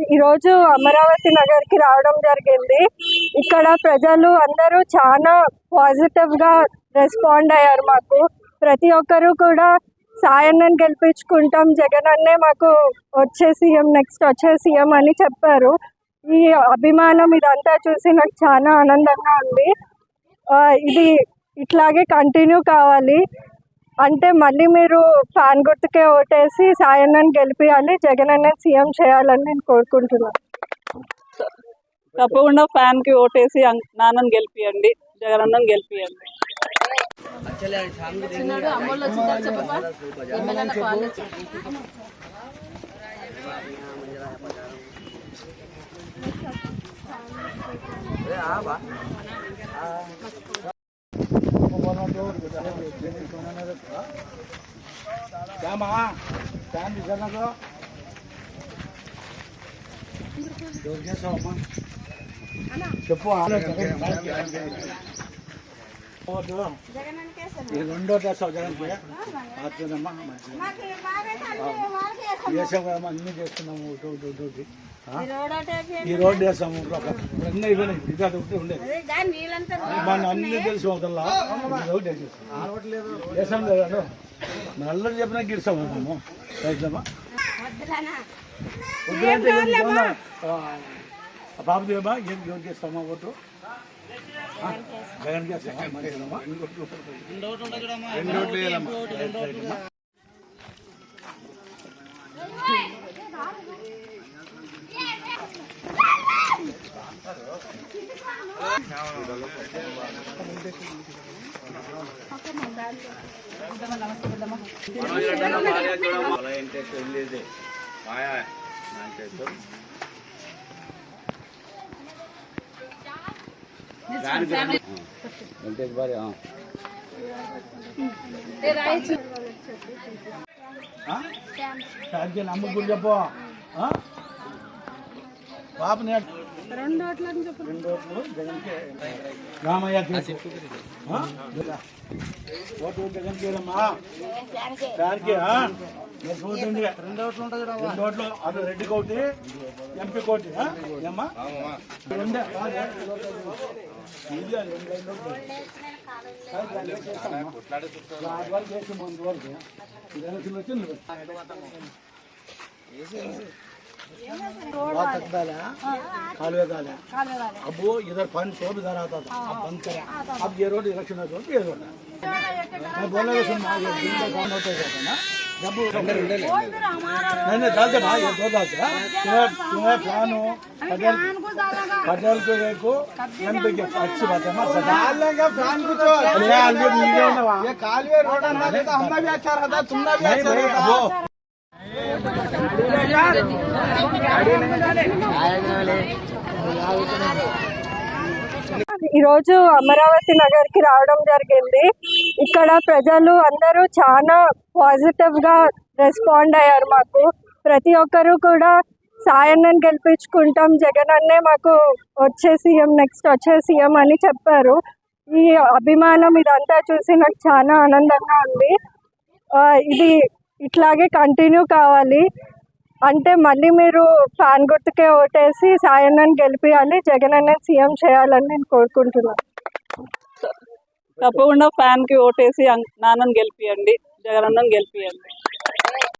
ఈరోజు అమరావతి నగర్కి రావడం జరిగింది. ఇక్కడ ప్రజలు అందరూ చాలా పాజిటివ్గా రెస్పాండ్ అయ్యారు మాకు. ప్రతి ఒక్కరూ కూడా సాయన్నని గెలిపించుకుంటాం. జగన్ అన్నే మాకు వచ్చే సీఎం నెక్స్ట్ వచ్చే సీఎం అని చెప్పారు. ఈ అభిమానం ఇదంతా చూసి నాకు చాలా ఆనందంగా ఉంది. ఇది ఇట్లాగే కంటిన్యూ కావాలి. అంటే మళ్ళీ మీరు ఫ్యాన్ గుర్తుకే ఓటేసి సాయన్నని గెలిపించాలి జగన్ అన్న సీఎం చేయాలని నేను కోరుకుంటున్నాను తప్పకుండా ఫ్యాన్కి ఓటేసి నాన్నని గెలిపియండి జగనన్నని గెలిపియండి. శ్యామా ఫ్యాన్ తీసాను ఎవరు చేస్తావమ్మా చెప్పు. ఇది రెండో చేస్తావు జగన్కి అట్లేదమ్మా మంచిది చేసాం కదమ్మా అన్నీ చేస్తున్నాము ఒకటి? ఈ రోడ్డు వేసాము అన్నీ అయిపోయినాయి ఇది అది ఒకటి ఉండేది మన అన్ని తెలిసి అవుతుందా ఇది ఒకటి వేసేస్తాం వేసాం కదా నల్లరు చెప్పినా గిడిసాము మేము రైతులమ్మా వద్దులంటే దేవా ఏం చేస్తామా ఓటు జగన్ చేస్తామా మరి ఏదమ్మా? వెంకటేష్ భార్య అమ్మ గుడి చెప్పు. ఆ? బాబు రామయ్య? ఓటు జగన్కి రమ్మా ఫ్యాన్కి ఆ? నేను చూడండి రెండు ఓట్లు ఉంటుంది రెండు ఓట్లు రెడ్డి కోటి ఎంపీ కోటి? ఏమ్మా? రెండే వేసి ముందు వరకు. వచ్చింది बहुत तकदा है कालवे का है। अब वो इधर फंड सौ इधर आता था अब बंद करें। अब ये रोड इलेक्शन है रोड ये रोड है मैं बोला कि सुन ये दिन का काम होता है ना जब नहीं नहीं डालते भाई ये दो हैं। तुम्हें तुम्हें फ़ैन हो पटेल पटेल को देखो एमपी के अच्छी बात है मत डाल लेंगे फ़ैन को तो वीडियो में ये कालवे रोड है तो हमने भी अच्छा रहता तुमने भी अच्छा रहता ఈరోజు అమరావతి నగర్కి రావడం జరిగింది. ఇక్కడ ప్రజలు అందరూ చాలా పాజిటివ్గా రెస్పాండ్ అయ్యారు మాకు. ప్రతి ఒక్కరు కూడా సాయన్నని గెలిపించుకుంటాం. జగన్ అన్నే మాకు వచ్చే సీఎం నెక్స్ట్ వచ్చే సీఎం అని చెప్పారు. ఈ అభిమానం ఇదంతా చూసి నాకు చాలా ఆనందంగా ఉంది. ఇది ఇట్లాగే కంటిన్యూ కావాలి. అంటే మళ్ళీ మీరు ఫ్యాన్ గుర్తుకే ఓటేసి సాయన్నని గెలిపియాలి జగన్ అన్న సీఎం చేయాలని నేను కోరుకుంటున్నాను. తప్పకుండా ఫ్యాన్కి ఓటేసి నాన్నని గెలిపియండి అన్నం గెలిపియండి.